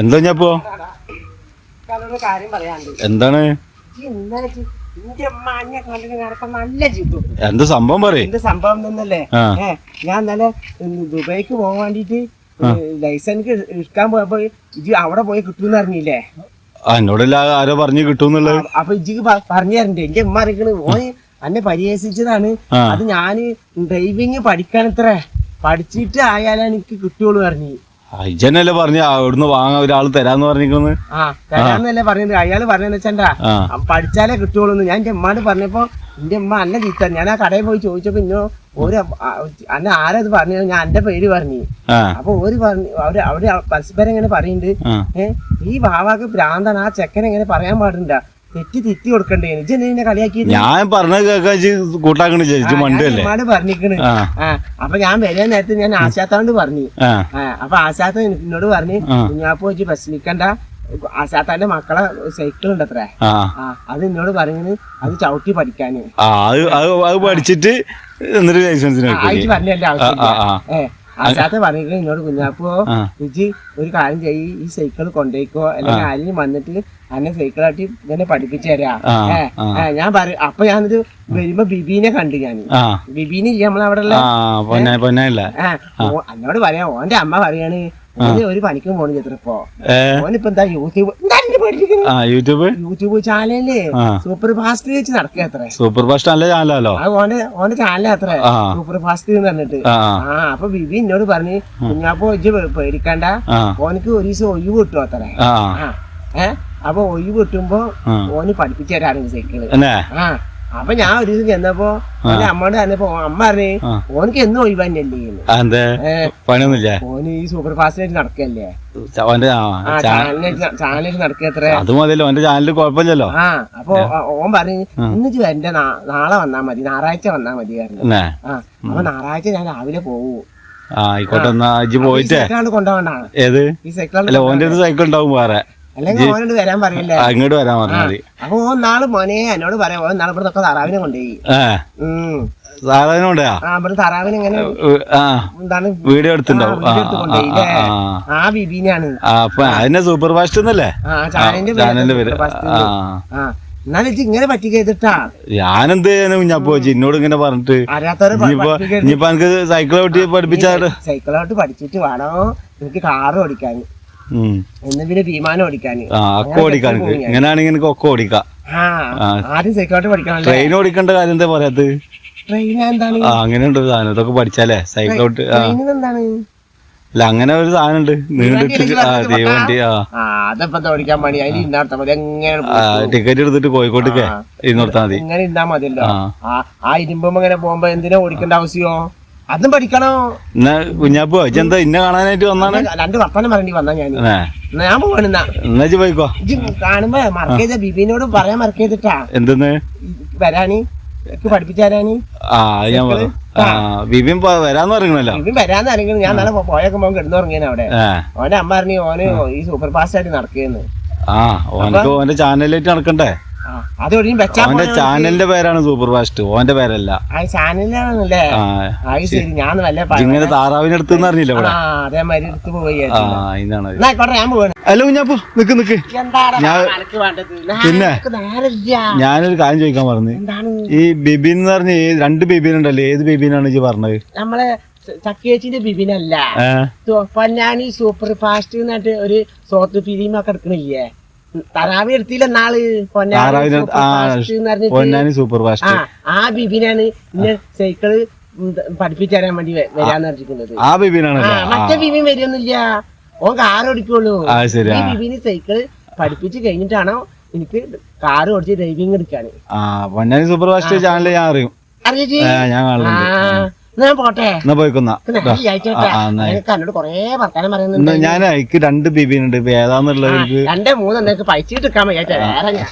എന്താ കാര്യം പറയാണ്ട് എന്താണ്? എന്താ സംഭവം പറയേ? എന്ത് സംഭവം എന്നല്ലേ? ഞാൻ ഇന്നലെ ദുബൈക്ക് ദുബായിക്ക് പോകാൻ വേണ്ടിട്ട് ലൈസൻസ് എടുക്കാൻ പോയപ്പോ ഇജ് അവിടെ പോയി കിട്ടുമെന്ന് അറിഞ്ഞില്ലേ? എന്നോടല്ല ആരോ പറഞ്ഞു കിട്ടൂന്നുള്ളത് അപ്പൊ ഇജ്ജ് പറഞ്ഞു തരണ്ടേ. എന്റെ ഉമ്മ അറിയിക്കണ് ഓന് എന്നെ പരിഹസിച്ചതാണ്. അത് ഞാൻ ഡ്രൈവിങ് പഠിക്കാനത്രേ പഠിച്ചിട്ട് ആയാലാണ് എനിക്ക് കിട്ടുള്ളൂ പറഞ്ഞു. ഇജനല്ലേ പറഞ്ഞ അവിടുന്ന് വാങ്ങാൻ ഒരാൾ തരാന്ന് പറഞ്ഞിരിക്കുന്നത്? ആ തരാന്നല്ലേ പറഞ്ഞത്. അയാൾ പറഞ്ഞെന്ന് വെച്ചാ പഠിച്ചാലേ കിട്ടുള്ളൂ ഞാൻ എന്റെ ഉമ്മാട് പറഞ്ഞപ്പോ എന്റെ ഉമ്മ അന്നെ ചീത്ത. ഞാൻ ആ കടയിൽ പോയി ചോദിച്ചപ്പോ ഇന്നോ ഒരു അന്നെ ആരത് പറഞ്ഞു ഞാൻ എന്റെ പേര് പറഞ്ഞു. അപ്പൊ ഒരു പറഞ്ഞു അവർ അവർ പരസ്പരം ഇങ്ങനെ പറയുന്നുണ്ട്. ഏഹ് ഈ ബാവാക്ക് ഭ്രാന്താണ്. ആ ചെക്കൻ എങ്ങനെ പറയാൻ പാടില്ല തെറ്റി തിത്തി കൊടുക്കണ്ടേ? കളിയാക്കിയത്? ഞാൻ പറഞ്ഞ കേൾക്കാൻ കൂട്ടാക്കണ ചേച്ചി മണ്ടല്ലേ? പറഞ്ഞിക്കണ് അപ്പൊ ഞാൻ വരാൻ നേരത്തെ ഞാൻ ആശാത്തോണ്ട് പറഞ്ഞു. അപ്പൊ ആശാത്ത എന്നോട് പറഞ്ഞു. കുഞ്ഞാപ്പോ വെച്ച് ബസ് നിക്കണ്ട ആശാത്താന്റെ മക്കളെ സൈക്കിൾ ഉണ്ട് അത്രേ. അത് എന്നോട് പറഞ്ഞത് അത് ചവിട്ടി പഠിക്കാന്. അത് പഠിച്ചിട്ട് എന്നിട്ട് ലൈസൻസിന് പറഞ്ഞല്ലേ ആവശ്യമില്ല. ഏ ആശാത്ത പറഞ്ഞിട്ട് എന്നോട് കുഞ്ഞാപ്പോ. ഇജ് ഒരു കാര്യം ചെയ്യ്. ഈ സൈക്കിൾ കൊണ്ടേക്കോ അല്ലെങ്കിൽ ആരെങ്കിലും വന്നിട്ട് അന്നെ സൈക്കിളാട്ടി ഇങ്ങനെ പഠിപ്പിച്ചു തരാ. ഏഹ് ഞാൻ പറയും അപ്പൊ ഞാനിത് വരുമ്പോ ബിബീനെ കണ്ടു ഞാൻ ബിബീനെ ഇല്ല നമ്മളവിടെ എന്നോട് പറയാ ഓന്റെ അമ്മ പറയാണ് ഒരു പണിക്കും പോണ ചിത്രപ്പോ ഓനിപ്പോ എന്താ യൂട്യൂബ് എന്നെ പേടിപ്പിക്കുന്നെ? ആ യൂട്യൂബ്? യൂട്യൂബ് ചാനലിൽ സൂപ്പർ ഫാസ്റ്റ് വെച്ച് നടക്കുക അത്ര. സൂപ്പർ ഫാസ്റ്റ് നല്ല ചാനലാലോ ഓന്റെ ഓന്റെ ചാനൽ അത്ര. സൂപ്പർ ഫാസ്റ്റ് എന്ന് പറഞ്ഞിട്ട്. ആ അപ്പൊ ബിബി എന്നോട് പറഞ്ഞു കുഞ്ഞാപ്പോ ഇജ്ജ് പേടിക്കണ്ട. ഓനക്ക് ഒരു ദിവസം ഒഴിവ് കിട്ടും അത്ര. ആ. ആ. ഏ? അപ്പൊ ഒഴിവ് കിട്ടുമ്പോ. ഓന് പഠിപ്പിച്ചു തരാറുണ്ട് സൈക്കിൾ ആ. അപ്പൊ ഞാൻ ഒരു ദിവസം ചെന്നപ്പോ എന്റെ അമ്മയോട് പറഞ്ഞപ്പോ അമ്മ പറഞ്ഞു. ഓനക്ക് എന്നും ഒഴിവ് തന്നെ ചെയ്യുന്നു ആ, എന്തേ? ഏ. പണിയൊന്നുമില്ലേ? ഓന് ഈ സൂപ്പർ ഫാസ്റ്റിനായിട്ട് നടക്കല്ലേ? അവന്റെ നടക്കത്രേ ആ ചാനലിൽ നടക്കുക അത്ര അത് മതിയല്ലോ അവന്റെ ചാനലിൽ കുഴപ്പമില്ലല്ലോ. ആ അപ്പൊ ഓൻ പറഞ്ഞു ഇന്നിച്ച് എന്റെ നാളെ വന്നാ മതി ഞായറാഴ്ച വന്നാ മതി ആ അപ്പൊ ഞായറാഴ്ച ഞാൻ രാവിലെ പോവൂ. ആയിക്കോട്ടെ എന്നാ ഇജ്ജ് പോയിട്ടേ. കൊണ്ടുപോകണ്ടാണ്. ഏത്? ഈ സൈക്കിൾ ഓന്റെ സൈക്കിൾ ഉണ്ടാവും വേറെ. അല്ലെങ്കിൽ ഓനോട് വരാൻ പറയല്ലേ അങ്ങോട്ട് വരാൻ പറഞ്ഞാൽ മതി. അപ്പൊ നാൾ മോനെ എന്നോട് പറയാം. ഓൻ നാളെ താറാവിനെ കൊണ്ടുപോയി. ഇവിടെ താറാവിനെ ഇങ്ങനെ എന്താണ്? വീഡിയോ എടുത്തിണ്ടാവും ആ, അപ്പൊ അതിന്റെ സൂപ്പർ ഫാസ്റ്റ് എന്നല്ലേ? ചാനലിന്റെ പേര് എന്നാലും ഇങ്ങനെ പറ്റിക്കരുതിട്ടാ ഞാനെന്ത് കുഞ്ഞാപ്പോ എന്നോട് ഇങ്ങനെ പറഞ്ഞിട്ട് ഇനിയിപ്പോ എനിക്ക് സൈക്കിൾ ഓട്ടി പഠിപ്പിച്ചാൽ സൈക്കിളോട്ട് പഠിച്ചിട്ട് വേണോ. എനിക്ക് കാറ് ഓടിക്കാൻ. പിന്നെ വിമാനം ഓടിക്കാൻ. ഇങ്ങനെയാണെങ്കിൽ എനിക്ക് ഒക്കെ ഓടിക്കാം. ആദ്യം സൈക്കിളോട്ട് ട്രെയിൻ ഓടിക്കേണ്ട കാര്യം എന്താ സാധനം. ഇതൊക്കെ പഠിച്ചാലേ? സൈക്കിളോട്ട് അല്ല അങ്ങനെ ഒരു സാധനം ഉണ്ട്. നീണ്ടിട്ട് ആ തീവണ്ടി ആ. ടിക്കറ്റ് എടുത്തിട്ട് കോഴിക്കോട്ടേക്ക് ഇരുന്നോർത്താ മതി. ആ. ഇരുമ്പുമ്പോ ഇങ്ങനെ പോകുമ്പോ എന്തിനാ ഓടിക്കേണ്ട ആവശ്യമോ അതും പഠിക്കണോ? എന്നാ കുഞ്ഞാപ്പോ എന്താ ഇന്നെ കാണാനായിട്ട് വന്നാണ്? രണ്ട് വർത്തമാനം പറയേണ്ടി വന്നാ ഞാൻ. ഞാൻ പോകണെന്നാ എന്നാ പോയിക്കോ? കാണുമ്പോ മറക്കേത് ബിബിനോട് പറയാൻ മറക്കേതിട്ടാ എന്തെന്ന്? വരാണി പഠിപ്പിച്ചാരാണി പഠിപ്പിച്ചു തരാന് ആ ഞാൻ ബിബിൻ വരാന്ന് പറയുന്നല്ലോ ബിബിൻ വരാന്ന് അറിയെങ്കിലും ഞാൻ നാളെ പോയൊക്കെ മോൻ കിടന്നുറങ്ങിയാണ് അവിടെ. ഓന്റെ അമ്മ പറഞ്ഞു ഓന് ഈ സൂപ്പർ ഫാസ്റ്റ് ആയിട്ട് നടക്കുന്നു. ആ ഓനക്ക് ഓന്റെ ചാനലിലേക്ക് നടക്കണ്ടേ? അത് ഒഴിയും വെച്ചാ ഓന്റെ ചാനലിന്റെ പേരാണ് സൂപ്പർ ഫാസ്റ്റ് ഓന്റെ പേരല്ല. അത് ശരി. ഞാൻ വല്ല ഇങ്ങനെ താറാവിനെ അടുത്ത് അറിഞ്ഞില്ല ഇവിടെ? അതേമാതിരി എടുത്ത് പോയി ഞാൻ പോവാണ്. അല്ല കുഞ്ഞാപ്പോ നിക്ക് നിക്ക്. പിന്നെ? ഞാനൊരു കാര്യം ചോദിക്കാൻ പറഞ്ഞു. ഈ ബിബിൻ എന്ന് പറഞ്ഞ രണ്ട് ബിബിൻ ഉണ്ടല്ലോ ഏത് ബിബിനാണ് ഇജ്ജ് പറഞ്ഞത്? നമ്മളെ ചക്കിയേച്ചിന്റെ ബിബിനല്ല. പൊന്നാനി സൂപ്പർ ഫാസ്റ്റ് എന്നിട്ട് ഒരു ഷോർട്ട് ഫിലിം ഒക്കെ എടുക്കണില്ലേ? തറാവി എടുത്തില്ല നാൾ. പൊന്നാനി സൂപ്പർ ഫാസ്റ്റ് ആ ബിബിനാണ് ഇന്നെ സൈക്കിൾ പഠിപ്പിച്ചു തരാൻ വേണ്ടി വരാന്ന് പറഞ്ഞിരിക്കുന്നത്. ആ ബിബിനാണ് മറ്റേ ബിബിൻ വരുന്നില്ല. ഓൻ കാർ ഓടിക്കുള്ളൂ. ഈ ബിബിന് സൈക്കിൾ പഠിപ്പിച്ച് കഴിഞ്ഞിട്ടാണോ എനിക്ക് കാർ ഓടിച്ച് ഡ്രൈവിംഗ് എടുക്കാൻ ആ പൊന്നാനി സൂപ്പർ ഫാസ്റ്റ് ചാനൽ ഞാൻ അറിയും. അറിയാ ഞാൻ കാണുന്നുണ്ട് ഞാൻ പോട്ടെ. എന്നാ പോയിക്കുന്ന. ആ, എന്നാ. എനിക്ക് എന്നോട് കൊറേ വർത്താനം പറയുന്നുണ്ട്. ഞാൻ എനിക്ക് രണ്ട് ബിബിനുണ്ട് ഏതാന്നുള്ളത് രണ്ട് മൂന്ന് പൈസ കിട്ടാൻ വയ്യാച്ച വേറെ ഞാൻ.